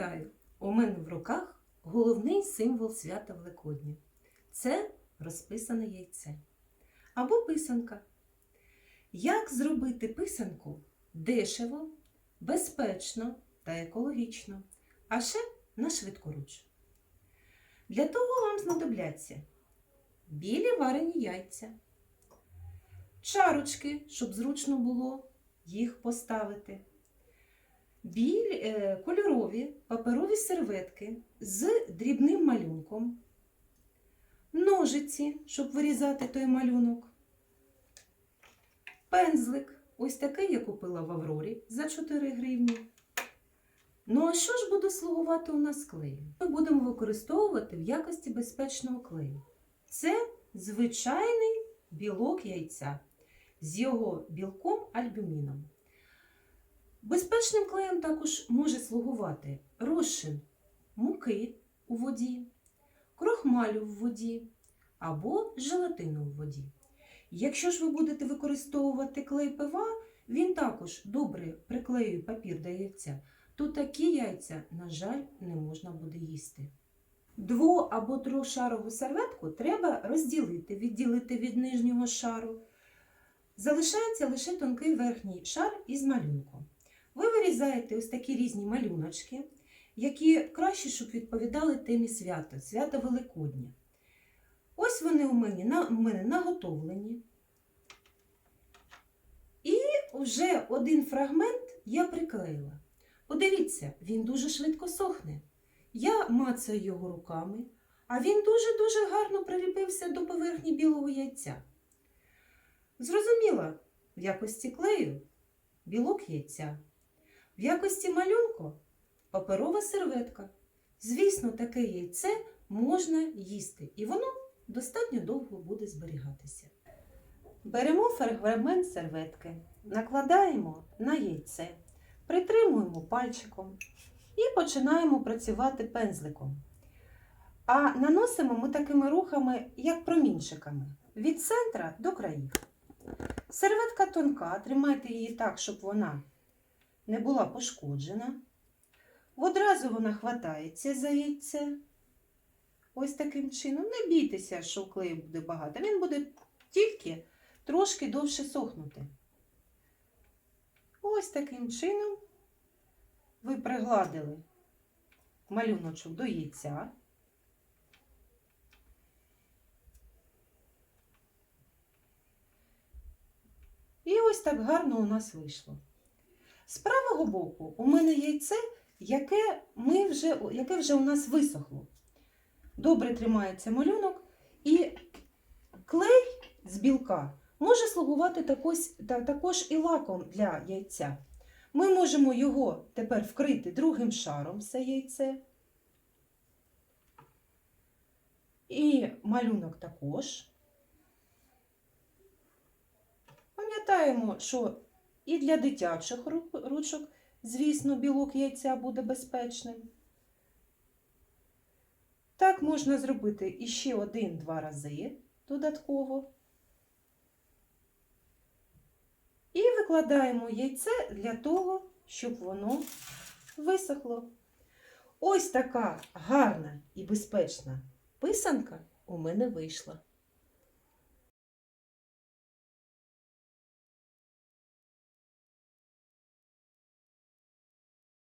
Вітаю! У мене в руках головний символ свята Великодня. Це розписане яйце або писанка. Як зробити писанку дешево, безпечно та екологічно, а ще на швидкоруч? Для того вам знадобляться білі варені яйця, чарочки, щоб зручно було їх поставити білі, е, кольорові паперові серветки з дрібним малюнком, ножиці, щоб вирізати той малюнок, пензлик, ось такий я купила в Аврорі за 4 гривні. Ну, а що ж буде слугувати у нас клеєм? Ми будемо використовувати в якості безпечного клею. Це звичайний білок яйця з його білком альбюміном. Безпечним клеєм також може слугувати розчин муки у воді, крохмалю в воді або желатину в воді. Якщо ж ви будете використовувати клей ПВА, він також добре приклеює папір до яйця, то такі яйця, на жаль, не можна буде їсти. Дво- або трьохшарову серветку треба розділити, відділити від нижнього шару. Залишається лише тонкий верхній шар із малюнком. Ви вирізаєте ось такі різні малюночки, які краще, щоб відповідали темі свята, свята Великодня. Ось вони у мене, на, у мене наготовлені. І вже один фрагмент я приклеїла. Подивіться, він дуже швидко сохне. Я мацаю його руками, а він дуже-дуже гарно приліпився до поверхні білого яйця. Зрозуміла, в якості клею білок яйця. В якості малюнку паперова серветка. Звісно, таке яйце можна їсти, і воно достатньо довго буде зберігатися. Беремо фрагмент серветки, накладаємо на яйце, притримуємо пальчиком і починаємо працювати пензликом. А наносимо ми такими рухами, як промінчиками, від центра до країв. Серветка тонка, тримайте її так, щоб вона не була пошкоджена. Одразу вона хватається за яйце. Ось таким чином. Не бійтеся, що клею буде багато. Він буде тільки трошки довше сохнути. Ось таким чином ви пригладили малюночок до яйця. І ось так гарно у нас вийшло. З правого боку у мене яйце, яке, ми вже, яке вже у нас висохло. Добре тримається малюнок, і клей з білка може слугувати також, також і лаком для яйця. Ми можемо його тепер вкрити другим шаром все яйце. І малюнок також. Пам'ятаємо, що і для дитячих ручок, звісно, білок яйця буде безпечним. Так можна зробити іще один-два рази додатково. І викладаємо яйце для того, щоб воно висохло. Ось така гарна і безпечна писанка у мене вийшла.